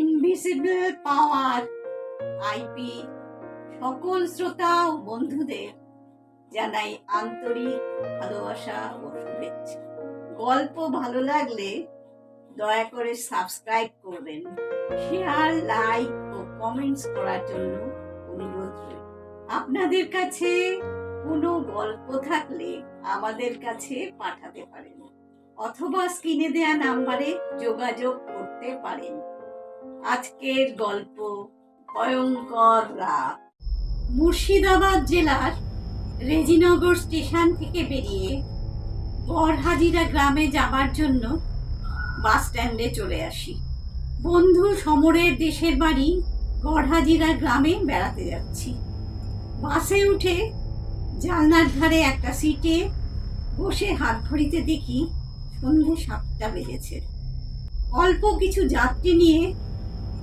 Invisible পাওয়ার IP সকল শ্রোতা ও বন্ধুদের জানাই আন্তরিক ভালোবাসা ও শুভেচ্ছা। গল্প ভালো লাগলে দয়া করে সাবস্ক্রাইব করবেন শেয়ার লাইক ও কমেন্টস করার জন্য অনুরোধ আপনাদের কাছে কোনো গল্প থাকলে আমাদের কাছে পাঠাতে পারেন, অথবা স্ক্রিনে দেয়া নাম্বারে যোগাযোগ করতে পারেন। আজকের গল্প ভয়ঙ্কর রাত। মুর্শিদাবাদ জেলার রেজিনগর স্টেশন থেকে বেরিয়ে বরহাজিরা গ্রামে যাবার জন্য বাস স্ট্যান্ডে চলে আসি। বন্ধু সমরের দেশের বাড়ি গড়হাজিরা গ্রামে বেড়াতে যাচ্ছি। বাসে উঠে জানলার ধারে একটা সিটে বসে হাত ঘড়িতে দেখি সন্ধে সাতটা বেজেছে। অল্প কিছু যাত্রী নিয়ে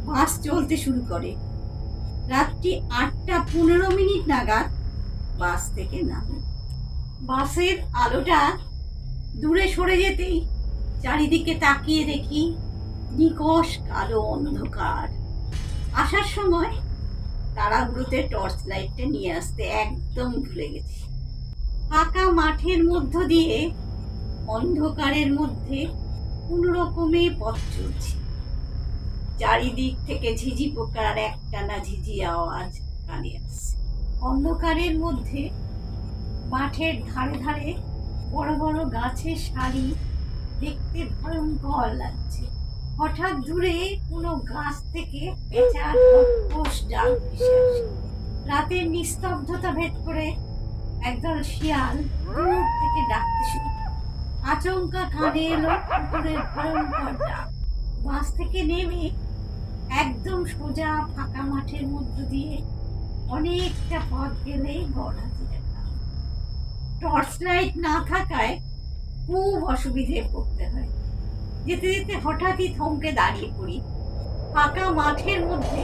বাস চলতে শুরু করে। রাত্রি আটটা পনেরো মিনিট নাগাদ বাস থেকে নামে। বাসের আলোটা দূরে সরে যেতেই চারিদিকে তাকিয়ে দেখি নিকশ কালো অন্ধকার। আসার সময় তারাগুলোতে টর্চ লাইটটা নিয়ে আসতে একদম ভুলে গেছি। ফাঁকা মাঠের মধ্য দিয়ে অন্ধকারের মধ্যে কোনো রকমে পথ চলছি। চারিদিক থেকে ঝিঝি পোকার একটানা ঝিঝি আওয়াজ কানে আসছে অন্ধকারের মধ্যে মাঠের ধারে ধারে বড় বড় গাছের সারি দেখতে ভয়ঙ্কর লাগছে। হঠাৎ দূরে কোনো গাছ থেকে রাতের নিস্তব্ধতা ভেদ করে একদল শিয়াল দূর থেকে ডাকতে শুরু আচমকা কানে এলো কুকুরের ভয়ঙ্কর ডাক। বাস থেকে নেমে একদম সোজা ফাঁকা মাঠের মধ্য দিয়ে অনেকটা পথ গেলেই গড়হাজিরা গ্রাম টর্চ লাইট না থাকায় খুব অসুবিধে পড়তে হয়। যেতে যেতে হঠাৎই থমকে দাঁড়িয়ে পড়ি। ফাঁকা মাঠের মধ্যে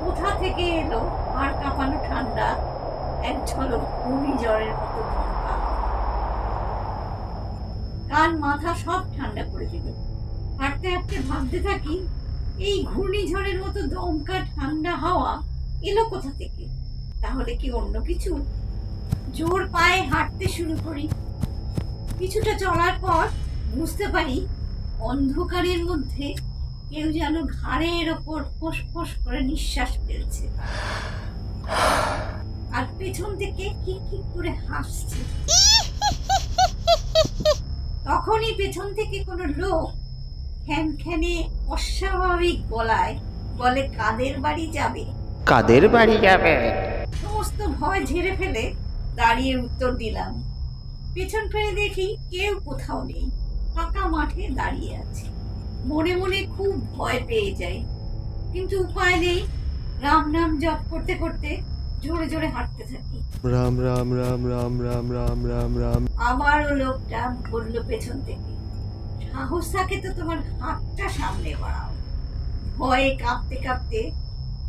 কোথা থেকে এলো আর কাঁপানো ঠান্ডা এক ঝলক ঘূর্ণিঝড়ের মতো কান, মাথা সব ঠান্ডা করে দিল। হাঁটতে হাঁটতে ভাবতে থাকি এই ঘূর্ণিঝড়ের মতো দমকা ঠান্ডা হাওয়া এলো কোথা থেকে? তাহলে কি অন্য কিছু? জোর পায়ে হাঁটতে শুরু করি। কিছুটা চলার পর বুঝতে পারি অন্ধকারের মধ্যে কেউ যেন ঘাড়ের ওপর ফোঁস ফোঁস করে নিঃশ্বাস ফেলছে। আর পেছন থেকে কি কি করে হাসছে। তখনই পেছন থেকে কোনো লোক খ্যানখ্যানে অস্বাভাবিক গলায় বলে কাদের বাড়ি যাবে? কাদের বাড়ি যাবে? সমস্ত ভয় ঝেড়ে ফেলে দাঁড়িয়ে উত্তর দিলাম পেছন ফিরে দেখি কেউ কোথাও নেই ফাঁকা মাঠে দাঁড়িয়ে আছে। মনে মনে খুব ভয় পেয়ে যাই কিন্তু উপায় নেই রাম নাম জপ করতে করতে জোরে জোরে হাঁটতে থাকি। রাম রাম রাম রাম রাম রাম রাম রাম। আবারও লোকটা বলল পেছন থেকে সাহস থাকে তো তোমার হাতটা সামনে বাড়াও। ভয়ে কাঁপতে কাঁপতে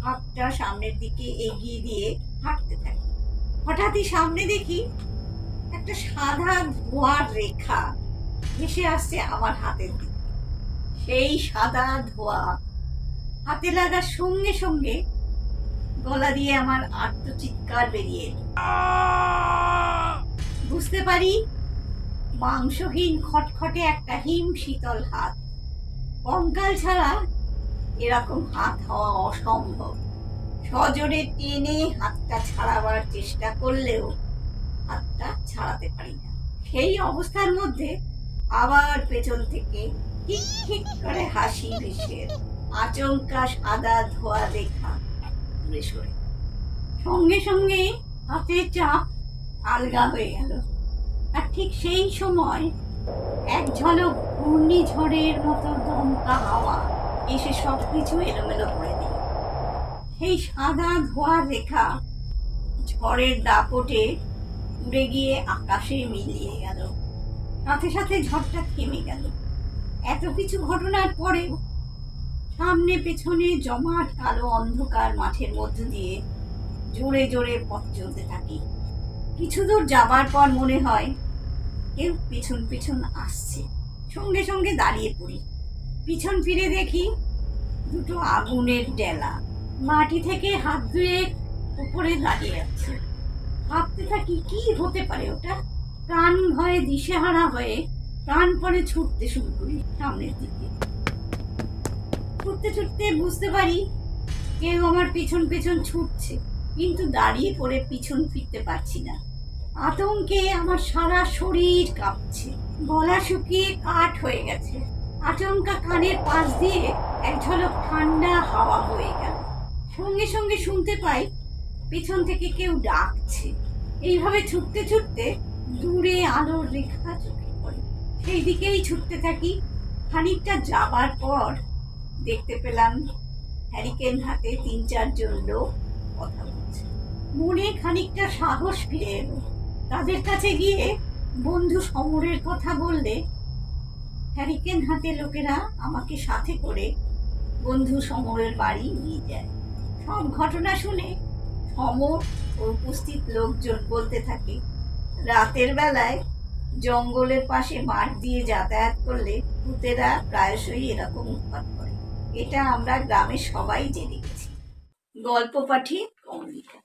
হাতটা সামনের দিকে এগিয়ে দিয়ে হাঁটতে থাকি। হঠাৎই সামনে দেখি একটা সাদা ধোয়ার রেখা ভেসে আসছে আমার হাতের দিকে। সেই সাদা ধোয়া হাতে লাগার সঙ্গে সঙ্গে গলা দিয়ে আমার আত্মচিৎকার বেরিয়ে এলো। বুঝতে পারি মাংসহীন খটখটে একটা হিম শীতল হাত। কঙ্কাল ছাড়া এরকম হাত হওয়া অসম্ভব। সজোরে টেনে হাতটা ছাড়াবার চেষ্টা করলেও হাতটা ছাড়াতে পারি না। সেই অবস্থার মধ্যে আবার পেছন থেকে ঠিক করে হাসি ভেসে। আচমকা সাদা ধোয়া সরে। সঙ্গে সঙ্গে হাতের চাপ আলগা হয়ে গেল। আর ঠিক সেই সময় এক ঝলক ঘূর্ণিঝড়ের মতো দমকা হাওয়া এসে সব কিছু এলোমেলো করে দিল। সেই সাদা ধোয়ার রেখা ঝড়ের দাপটে উড়ে গিয়ে আকাশে মিলিয়ে গেল। সাথে সাথে ঝড়টা থেমে গেল। এত কিছু ঘটনার পরেও সামনে পেছনে জমাট কালো অন্ধকার মাঠের মধ্য দিয়ে জোরে জোরে পথ চলতে থাকি। কিছু দূর যাবার পর মনে হয় কেউ পিছন পিছন আসছে। সঙ্গে সঙ্গে দাঁড়িয়ে পড়ি। পিছন ফিরে দেখি দুটো আগুনের ডেলা। মাটি থেকে হাত ধুয়ে উপরে দাঁড়িয়ে আছে। ভাবতে থাকি, কি হতে পারে ওটা? প্রাণ ভয়ে, দিশেহারা হয়ে প্রাণপণে ছুটতে শুরু করি সামনের দিকে। ছুটতে ছুটতে বুঝতে পারি কেউ আমার পিছন পেছন ছুটছে, কিন্তু দাঁড়িয়ে পড়ে পিছন ফিরতে পারছি না। আতঙ্কে আমার সারা শরীর কাঁপছে। গলা শুকিয়ে কাঠ হয়ে গেছে। আচমকা কানের পাশ দিয়ে এক ঝলক ঠান্ডা হাওয়া হয়ে গেল। সঙ্গে সঙ্গে শুনতে পাই, পেছন থেকে কেউ ডাকছে। এইভাবে ছুটতে ছুটতে দূরে আলোর রেখা চোখে পড়ে। সেই দিকেই ছুটতে থাকি। খানিকটা যাবার পর দেখতে পেলাম হ্যারিকেন হাতে তিন চারজন লোক কথা বলছে। মনে খানিকটা সাহস ফিরে এলো। তাদের কাছে গিয়ে বন্ধু সমরের কথা বললে, হ্যারিকেন হাতে লোকেরা আমাকে সাথে করে বন্ধু সমরের বাড়ি নিয়ে যায়। সব ঘটনা শুনে সমর ও উপস্থিত লোকজন বলতে থাকে, রাতের বেলায় জঙ্গলের পাশে মাঠ দিয়ে যাতায়াত করলে ভূতেরা প্রায়শই এরকম উৎপাত করে। এটা আমরা গ্রামের সবাই জেনে গেছি। গল্প পাঠি কমলিকা